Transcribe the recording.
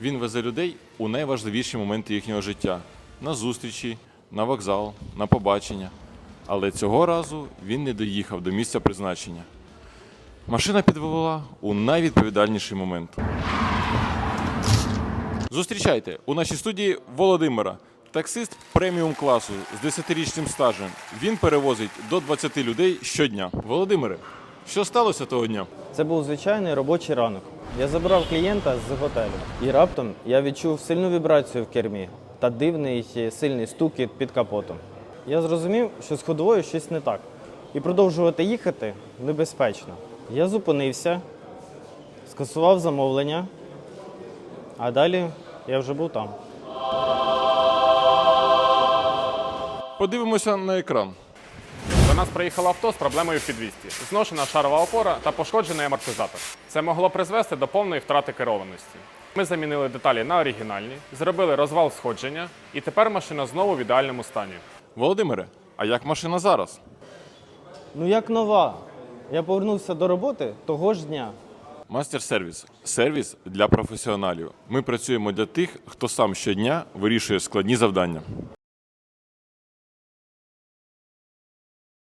Він везе людей у найважливіші моменти їхнього життя на зустрічі, на вокзал, на побачення. Але цього разу він не доїхав до місця призначення. Машина підвела у найвідповідальніший момент. Зустрічайте у нашій студії Володимира, таксист преміум класу з 10-річним стажем. Він перевозить до 20 людей щодня. Володимире, що сталося того дня? Це був звичайний робочий ранок. Я забрав клієнта з готелю, і раптом я відчув сильну вібрацію в кермі та дивний е, сильний стукіт під капотом. Я зрозумів, що з ходовою щось не так, і продовжувати їхати небезпечно. Я зупинився, скасував замовлення, а далі я вже був там. Подивимося на екран. До нас приїхало авто з проблемою в підвісті, зношена шарова опора та пошкоджений амортизатор. Це могло призвести до повної втрати керованості. Ми замінили деталі на оригінальні, зробили розвал сходження, і тепер машина знову в ідеальному стані. Володимире, а як машина зараз? Ну як нова. Я повернувся до роботи того ж дня. Мастер сервіс сервіс для професіоналів. Ми працюємо для тих, хто сам щодня вирішує складні завдання.